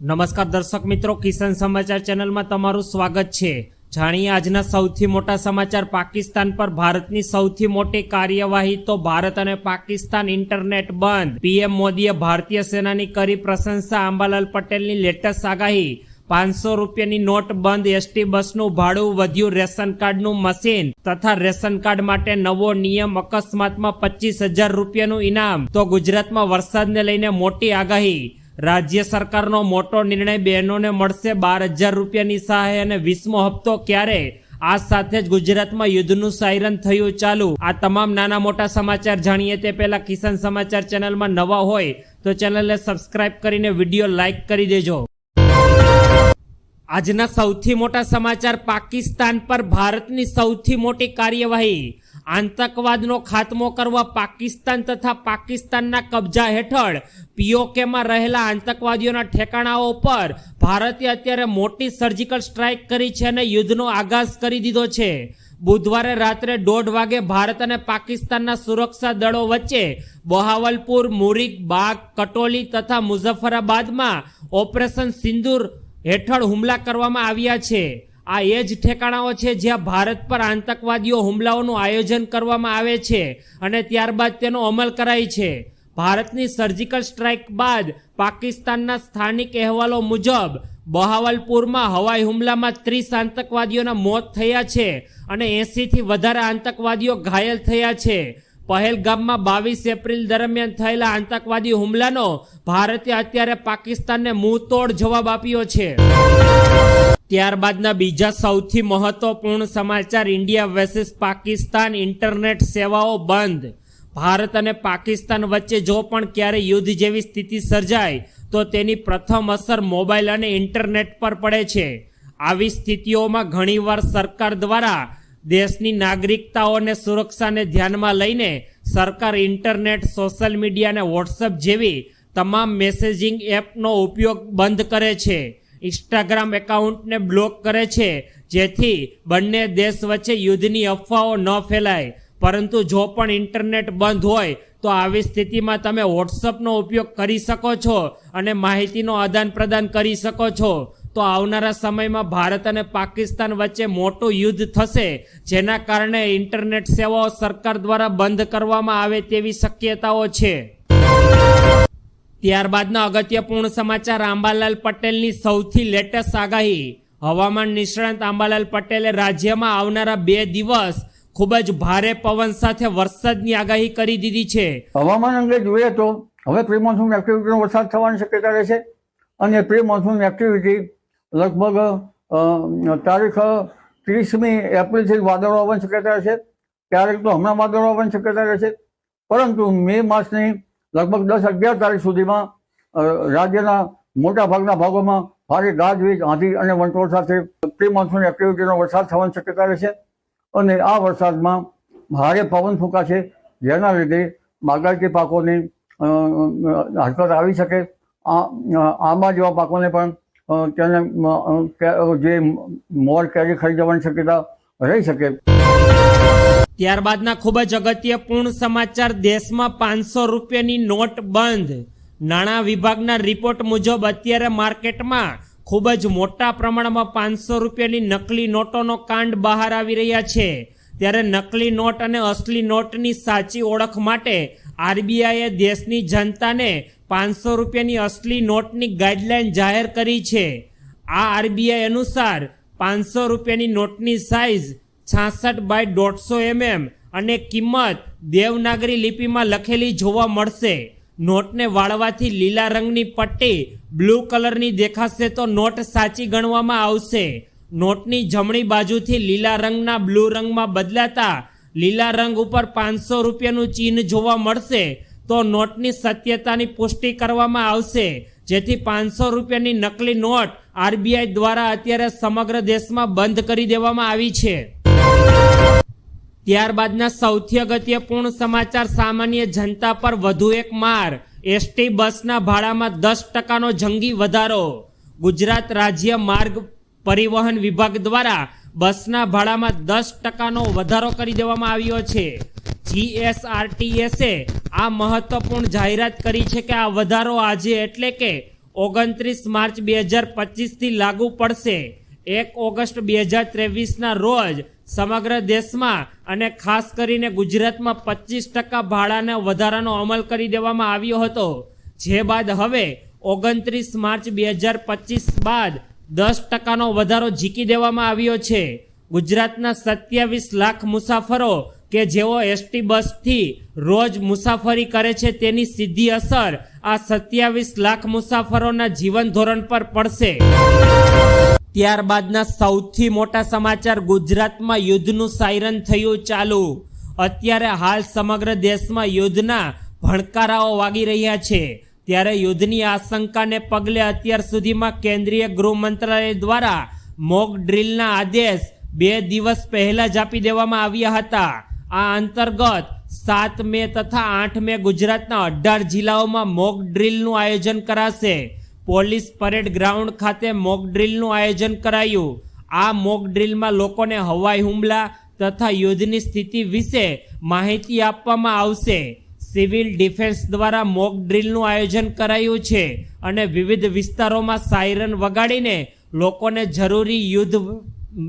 નમસ્કાર દર્શક મિત્રો, કિસાન સમાચાર ચેનલમાં તમારું સ્વાગત છે. જાણીએ આજના સૌથી મોટા સમાચાર. પાકિસ્તાન પર ભારતની સૌથી મોટી કાર્યવાહી તો ભારત અને પાકિસ્તાન ઇન્ટરનેટ બંધ. પીએમ મોદીએ ભારતીય સેનાની કરી પ્રશંસા અંબાલાલ પટેલની લેટેસ્ટ આગાહી. પાંચસો રૂપિયાની નોટ બંધ. એસટી બસનું ભાડું વધ્યું. રેશન કાર્ડનું મશીન તથા રેશન કાર્ડ માટે નવો નિયમ અકસ્માતમાં પચીસ હજાર રૂપિયાનું ઇનામ. તો ગુજરાતમાં વરસાદને લઈને મોટી આગાહી. રાજ્ય સરકારનો મોટો નિર્ણય બહેનોને મળશે બાર હજાર રૂપિયાની સહાય અને વીસમો હપ્તો ક્યારે? આ સાથે જ ગુજરાતમાં યુદ્ધનું સાયરન થયું ચાલુ. આ તમામ નાના મોટા સમાચાર જાણીએ તે પહેલા કિસાન સમાચાર ચેનલમાં નવા હોય તો ચેનલને સબસ્ક્રાઇબ કરીને વીડિયો લાઇક કરી દેજો. આજના સૌથી મોટા સમાચાર પાકિસ્તાન પર ભારતની સૌથી મોટી કાર્યવાહી. આતંકવાદનો ખાત્મો કરવા પાકિસ્તાન તથા પાકિસ્તાનના કબજા હેઠળ પીઓકેમાં રહેલા આતંકવાદીઓના ઠેકાણાઓ પર ભારતે અત્યારે મોટી સર્જિકલ સ્ટ્રાઇક કરી છે અને યુદ્ધનો આગાઝ કરી દીધો છે. બુધવારે રાત્રે દોઢ વાગે ભારત અને પાકિસ્તાનના સુરક્ષા દળો વચ્ચે બહાવલપુર મુરીક બાગ, કટોલી તથા મુઝફ્ફરાબાદમાં ઓપરેશન સિંદૂર હેઠળ હુમલા કરવામાં આવ્યા છે. આ એ જ ઠેકાણાઓ છે જ્યાં ભારત પર આતંકવાદીઓ હુમલાઓનું આયોજન કરવામાં આવે છે અને ત્યારબાદ તેનો અમલ કરાય છે. ભારતની સર્જિકલ સ્ટ્રાઇક બાદ પાકિસ્તાનના સ્થાનિક અહેવાલો મુજબ, બહાવલપુરમાં હવાઈ હુમલામાં ત્રીસ આતંકવાદીઓના મોત થયા છે અને એંસીથી વધારે આતંકવાદીઓ ઘાયલ થયા છે. પહેલગામમાં બાવીસ એપ્રિલ દરમિયાન થયેલા આતંકવાદી હુમલાનો ભારતે અત્યારે પાકિસ્તાનને મુંહતોડ જવાબ આપ્યો છે. ત્યારબાદના બીજા સૌથી મહત્વપૂર્ણ સમાચાર ઇન્ડિયા વર્સિસ પાકિસ્તાન ઇન્ટરનેટ સેવાઓ બંધ. ભારત અને પાકિસ્તાન વચ્ચે જો પણ ક્યારે યુદ્ધ જેવી સ્થિતિ સર્જાય, તો તેની પ્રથમ અસર મોબાઈલ અને ઇન્ટરનેટ પર પડે છે. આવી સ્થિતિઓમાં ઘણીવાર સરકાર દ્વારા દેશની નાગરિકતાઓને સુરક્ષાને ધ્યાનમાં લઈને સરકાર ઇન્ટરનેટ, સોશિયલ મીડિયા અને વોટ્સઅપ જેવી તમામ મેસેજિંગ એપનો ઉપયોગ બંધ કરે છે. ઇન્સ્ટાગ્રામ એકાઉન્ટને બ્લોક કરે છે. જેથી બંને દેશ વચ્ચે યુદ્ધની અફવાઓ ન ફેલાય. પરંતુ જો પણ ઇન્ટરનેટ બંધ હોય, તો આવી સ્થિતિમાં તમે વોટ્સઅપનો ઉપયોગ કરી શકો છો અને માહિતીનો આદાન પ્રદાન કરી શકો છો. તો આવનારા સમયમાં ભારત અને પાકિસ્તાન વચ્ચે મોટું યુદ્ધ થશે, જેના કારણે ઇન્ટરનેટ સેવાઓ સરકાર દ્વારા બંધ કરવામાં આવે તેવી શક્યતાઓ છે. ત્યારબાદના અગત્યપૂર્ણ સમાચાર આંબાલાલ પટેલની સૌથી લેટેસ્ટ આગાહી. હવામાન નિષ્ણાંત આંબાલાલ પટેલે રાજ્યમાં આવનારા બે દિવસ ખૂબ જ ભારે પવન સાથે વરસાદની આગાહી કરી દીધી છે. હવામાન અંગે જોઈએ તો હવે પ્રી એક્ટિવિટીનો વરસાદ થવાની શક્યતા રહેશે અને પ્રી એક્ટિવિટી લગભગ તારીખ ત્રીસમી એપ્રિલથી વાદળો આવવાની શક્યતા રહેશે. ક્યારેક તો હમણાં વાદળો આવવાની શક્યતા રહેશે. પરંતુ મે માસની લગભગ દસ અગિયાર તારીખ સુધીમાં રાજ્યના મોટા ભાગના ભાગોમાં ભારે ગાજવીજ, આંધી અને વંટોળ સાથે પ્રી મોન્સૂન એક્ટિવિટીનો વરસાદ થવાની શક્યતા રહેશે. અને આ વરસાદમાં ભારે પવન ફૂંકાશે, જેના લીધે બાગાયતી પાકોની હરકત આવી શકે. આંબા જેવા પાકોને પણ તેને જે મોર કેરી ખરી જવાની શક્યતા રહી શકે. ત્યારબાદના ખૂબ જ અગત્યપૂર્ણ સમાચાર, દેશમાં પાંચસો રૂપિયાની નોટ બંધ. નાણાં વિભાગના રિપોર્ટ મુજબ અત્યારે માર્કેટમાં ખૂબ જ મોટા પ્રમાણમાં પાંચસો રૂપિયાની નકલી નોટોનો કાંડ બહાર આવી રહ્યા છે. ત્યારે નકલી નોટ અને અસલી નોટની સાચી ઓળખ માટે આરબીઆઈએ દેશની જનતાને પાંચસો રૂપિયાની અસલી નોટની ગાઈડલાઈન જાહેર કરી છે. આ આરબીઆઈ અનુસાર પાંચસો રૂપિયાની નોટની સાઇઝ છાસઠ બાય દોઢસો એમએમ અને કિંમત દેવનાગરી લિપિમાં લખેલી જોવા મળશે. નોટને વાળવાથી લીલા રંગની પટ્ટી, બ્લુ કલરની દેખાશે તો નોટ સાચી ગણવામાં આવશે. નોટની જમણી બાજુથી લીલા રંગના બ્લુ રંગમાં બદલાતા લીલા રંગ ઉપર પાંચસો રૂપિયાનું ચિહ્ન જોવા મળશે. તો નોટની સત્યતાની પુષ્ટિ કરવામાં આવશે. જેથી પાંચસો રૂપિયાની નકલી નોટ આરબીઆઈ દ્વારા અત્યારે સમગ્ર દેશમાં બંધ કરી દેવામાં આવી છે. ત્યારબાદના સૌથી અગત્યપૂર્ણ સમાચાર સામાન્ય જનતા પર વધુ એક માર. એસટી બસના ભાડામાં દસ ટકાનો જંગી વધારો. ગુજરાત રાજ્ય માર્ગ પરિવહન વિભાગ દ્વારા બસના ભાડામાં દસ ટકાનો વધારો કરી દેવામાં આવ્યો છે. જીએસઆરટીએસે આ મહત્વપૂર્ણ જાહેરાત કરી છે કે આ વધારો આજે એટલે કે ઓગણત્રીસ માર્ચ બે હજાર પચીસથી લાગુ પડશે. એક ઓગસ્ટ બે હજાર ત્રેવીસના રોજ સમગ્ર દેશમાં અને ખાસ કરીને ગુજરાતમાં પચીસ ટકા ભાડાના વધારાનો અમલ કરી દેવામાં આવ્યો હતો. જે બાદ હવે ઓગણત્રીસ માર્ચ બે હજાર પચીસ બાદ દસ ટકાનો વધારો ઝીકી દેવામાં આવ્યો છે. ગુજરાતના સત્યાવીસ લાખ મુસાફરો કે જેઓ એસટી બસથી રોજ મુસાફરી કરે છે તેની સીધી અસર આ સત્યાવીસ લાખ મુસાફરોના જીવન ધોરણ પર પડશે. ત્યારબાદના સૌથી મોટા સમાચાર ગુજરાતમાં યુદ્ધનું સાયરન થયું ચાલુ. અત્યારે હાલ સમગ્ર દેશમાં યુદ્ધના ભણકારાઓ વાગી રહ્યા છે. ત્યારે યુદ્ધની આશંકાને પગલે અત્યાર સુધીમાં કેન્દ્રીય ગૃહ મંત્રાલય દ્વારા મોક ડ્રીલના આદેશ બે દિવસ પહેલા જ આપી દેવામાં આવ્યા હતા. આ અંતર્ગત સાત મે તથા આઠ મે ગુજરાતના અઢાર જિલ્લાઓમાં મોક ડ્રીલનું આયોજન કરાશે. પોલીસ પરેડ ગ્રાઉન્ડ ખાતે મોક ડ્રીલનું આયોજન કરાયું. આ મોક ડ્રીલમાં લોકોને હવાઈ હુમલા તથા યુદ્ધની સ્થિતિ વિશે માહિતી આપવામાં આવશે. સિવિલ ડિફેન્સ દ્વારા મોક ડ્રીલનું આયોજન કરાયું છે અને વિવિધ વિસ્તારોમાં સાયરન વગાડીને લોકોને જરૂરી યુદ્ધ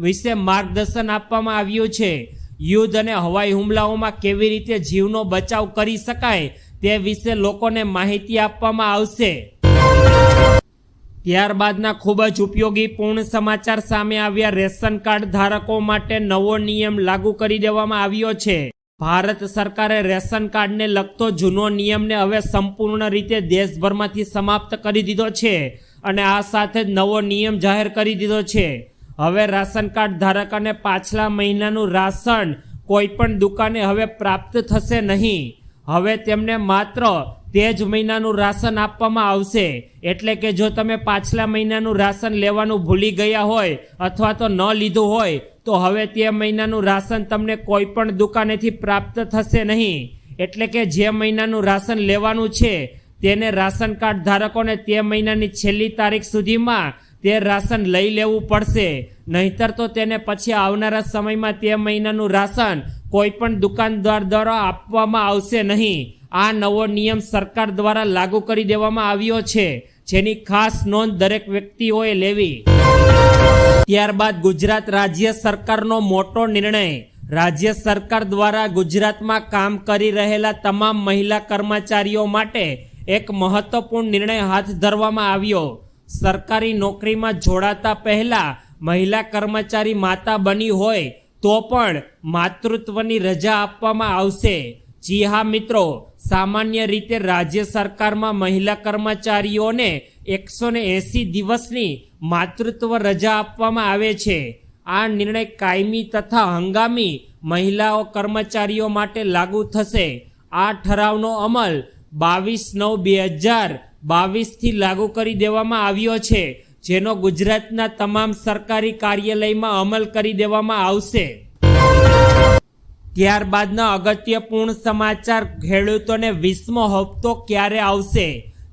વિશે માર્ગદર્શન આપવામાં આવ્યું છે. યુદ્ધ અને હવાઈ હુમલાઓમાં કેવી રીતે જીવનો બચાવ કરી શકાય તે વિશે લોકોને માહિતી આપવામાં આવશે. ત્યારબાદના ખૂબ જ ઉપયોગી પૂર્ણ સમાચાર સામે આવ્યા રેશન કાર્ડ ધારકો માટે નવો નિયમ લાગુ કરી દેવામાં આવ્યો છે. ભારત સરકારે રેશન કાર્ડને લગતો જૂનો નિયમને હવે સંપૂર્ણ રીતે દેશભરમાંથી સમાપ્ત કરી દીધો છે અને આ સાથે જ નવો નિયમ જાહેર કરી દીધો છે. હવે રાશન કાર્ડ ધારકોને પાછલા મહિનાનું રાશન કોઈ પણ દુકાને હવે પ્રાપ્ત થશે નહીં. હવે તેમને માત્ર તે જ મહિનાનું રાશન આપવામાં આવશે. એટલે કે જો તમે પાછલા મહિનાનું રાશન લેવાનું ભૂલી ગયા હોય અથવા તો ન લીધું હોય, તો હવે તે મહિનાનું રાશન તમને કોઈ પણ દુકાનેથી પ્રાપ્ત થશે નહીં. એટલે કે જે મહિનાનું રાશન લેવાનું છે, તેને રાશન કાર્ડ ધારકોને તે મહિનાની છેલ્લી તારીખ સુધીમાં તે રાશન લઈ લેવું પડશે. નહીતર તો તેને પછી આવનારા સમયમાં તે મહિનાનું રાશન કોઈ પણ દુકાનદાર દ્વારા આપવામાં આવશે નહીં. આ નવો નિયમ સરકાર દ્વારા લાગુ કરી દેવામાં આવ્યો છે. જેની ખાસ નોંધ દરેક વ્યક્તિઓએ લેવી. ત્યારબાદ ગુજરાત રાજ્ય સરકારનો મોટો નિર્ણય. રાજ્ય સરકાર દ્વારા ગુજરાતમાં કામ કરી રહેલા તમામ મહિલા કર્મચારીઓ માટે એક મહત્વપૂર્ણ નિર્ણય હાથ ધરવામાં આવ્યો. સરકારી નોકરીમાં જોડાતા પહેલા મહિલા કર્મચારી માતા બની હોય તો પણ માતૃત્વની રજા આપવામાં આવશે. જી હા, મિત્રો, સામાન્ય રીતે રાજ્ય સરકારમાં મહિલા કર્મચારીઓને એકસો ને એંસી દિવસની માતૃત્વ રજા આપવામાં આવે છે. આ નિર્ણય કાયમી તથા હંગામી મહિલાઓ કર્મચારીઓ માટે લાગુ થશે. આ ઠરાવનો અમલ બાવીસ નવ બે હજાર બાવીસથી લાગુ કરી દેવામાં આવ્યો છે, જેનો ગુજરાતના તમામ સરકારી કાર્યાલયમાં અમલ કરી દેવામાં આવશે. ત્યારબાદના અગત્યપૂર્ણ સમાચાર, ખેડૂતોને વીસમો હપ્તો ક્યારે આવશે?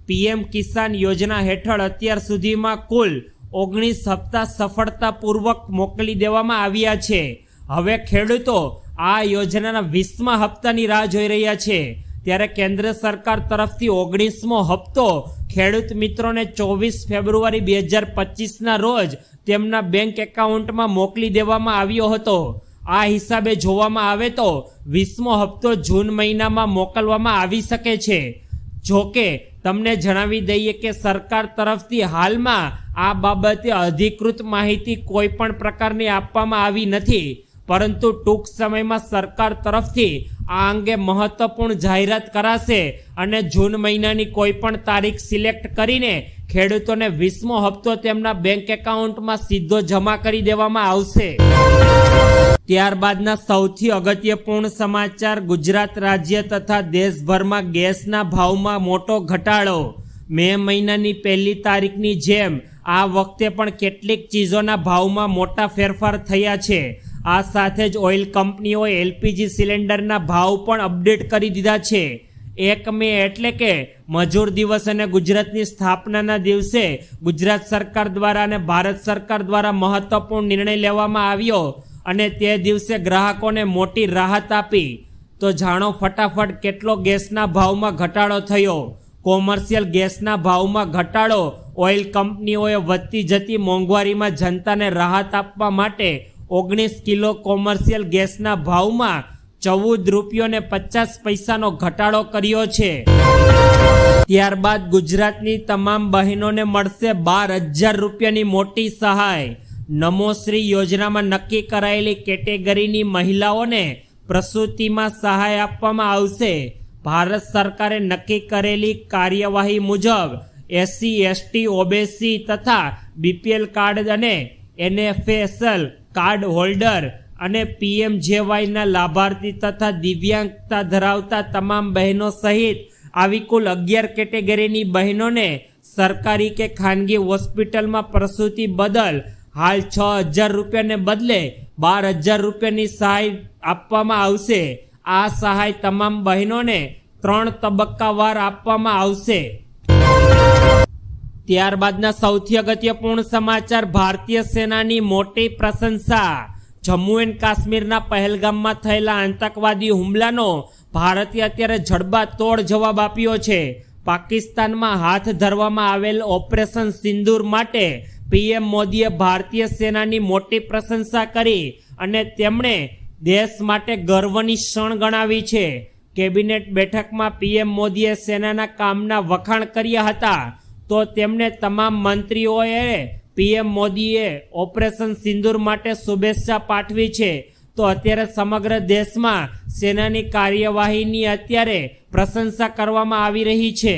પીએમ કિસાન યોજના હેઠળ અત્યાર સુધીમાં કુલ ઓગણીસ હપ્તા સફળતાપૂર્વક મોકલી દેવામાં આવ્યા છે. હવે ખેડૂતો આ યોજનાના વીસમા હપ્તાની રાહ જોઈ રહ્યા છે. ત્યારે કેન્દ્ર સરકાર તરફથી ઓગણીસમો હપ્તો ખેડૂત મિત્રોને ચોવીસ ફેબ્રુઆરી બે હજાર પચીસના રોજ તેમના બેંક એકાઉન્ટમાં મોકલી દેવામાં આવ્યો હતો. આ હિસાબે જોવામાં આવે તો વીસમો હપ્તો જૂન મહિનામાં મોકલવામાં આવી શકે છે. જોકે, તમને જણાવી દઈએ કે સરકાર તરફથી હાલમાં આ બાબતે અધિકૃત માહિતી કોઈ પણ પ્રકારની આપવામાં આવી નથી. પરંતુ ટૂંક સમયમાં સરકાર તરફથી આ અંગે મહત્વપૂર્ણ જાહેરાત કરાશે અને જૂન મહિનાની કોઈ પણ તારીખ સિલેક્ટ કરીને ખેડૂતોને વીસમો હપ્તો તેમના બેંક એકાઉન્ટમાં સીધો જમા કરી દેવામાં આવશે. ત્યારબાદના સૌથી અગત્યપૂર્ણ સમાચાર ગુજરાત રાજ્ય તથા દેશભરમાં ગેસના ભાવમાં મોટો ઘટાડો. મે મહિનાની પહેલી તારીખની જેમ આ વખતે પણ કેટલીક ચીજોના ભાવમાં મોટા ફેરફાર થયા છે. આ સાથે જ ઓઇલ કંપનીઓએ એલપીજી સિલિન્ડરના ભાવ પણ અપડેટ કરી દીધા છે. એક મે એટલે કે મજૂર દિવસ અને ગુજરાતની સ્થાપનાના દિવસે ગુજરાત સરકાર દ્વારા અને ભારત સરકાર દ્વારા મહત્વપૂર્ણ નિર્ણય લેવામાં આવ્યો અને તે દિવસે ગ્રાહકોને મોટી રાહત આપી. તો જાણો ફટાફટ કેટલો ગેસના ભાવમાં ઘટાડો થયો. કોમર્શિયલ ગેસના ભાવમાં ઘટાડો ઓઇલ કંપનીઓએ વધતી જતી મોંઘવારીમાં જનતાને રાહત આપવા માટે ઓગણીસ કિલો કોમર્શિયલ ગેસના ભાવમાં ચૌદ રૂપિયો પચાસ પૈસાનો ઘટાડો કર્યો છે. ત્યારબાદ ગુજરાતની તમામ બહેનોને મળશે બાર હજાર રૂપિયાની મોટી સહાય. નમોશ્રી યોજનામાં નક્કી કરાયેલી કેટેગરીની મહિલાઓને પ્રસૂતિમાં સહાય આપવામાં આવશે. ભારત સરકારે નક્કી કરેલી કાર્યવાહી મુજબ એસસી, એસટી, ઓબીસી તથા બીપીએલ કાર્ડ અને એનએફએસએલ કાર્ડ હોલ્ડર અને પીએમજેવાયના લાભાર્થી તથા દિવ્યાંગતા ધરાવતા તમામ બહેનો સહિત આવી કુલ અગિયાર કેટેગરીની બહેનોને સરકારી કે ખાનગી હોસ્પિટલમાં પ્રસૂતિ બદલ હાલ છ હજાર રૂપિયાને બદલે બાર હજાર રૂપિયાની સહાય આપવામાં આવશે. આ સહાય તમામ બહેનોને ત્રણ તબક્કાવાર આપવામાં આવશે. ત્યારબાદના સૌથી અગત્યપૂર્ણ સમાચાર, ભારતીય સેનાની મોટી પ્રશંસા. જમ્મુ એન્ડ કાશ્મીરના પહેલગામમાં થયેલા આતંકવાદી હુમલાનો ભારતે અત્યારે જડબાતોડ જવાબ આપ્યો છે. પાકિસ્તાનમાં હાથ ધરવામાં આવેલ ઓપરેશન સિંદૂર માટે પીએમ મોદીએ ભારતીય સેનાની મોટી પ્રશંસા કરી અને તેમણે દેશ માટે ગર્વની ક્ષણ ગણાવી છે. કેબિનેટ બેઠકમાં પીએમ મોદીએ સેનાના કામના વખાણ કર્યા હતા. તો તેમને તમામ મંત્રીઓએ, પીએમ મોદીએ ઓપરેશન સિંદૂર માટે શુભેચ્છા પાઠવી છે. તો અત્યારે સમગ્ર દેશમાં સેનાની કાર્યવાહીની અત્યારે પ્રશંસા કરવામાં આવી રહી છે.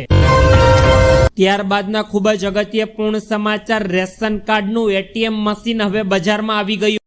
ત્યારબાદના ખૂબ જ અગત્યપૂર્ણ સમાચાર, રેશન કાર્ડનું એટીએમ મશીન હવે બજારમાં આવી ગયું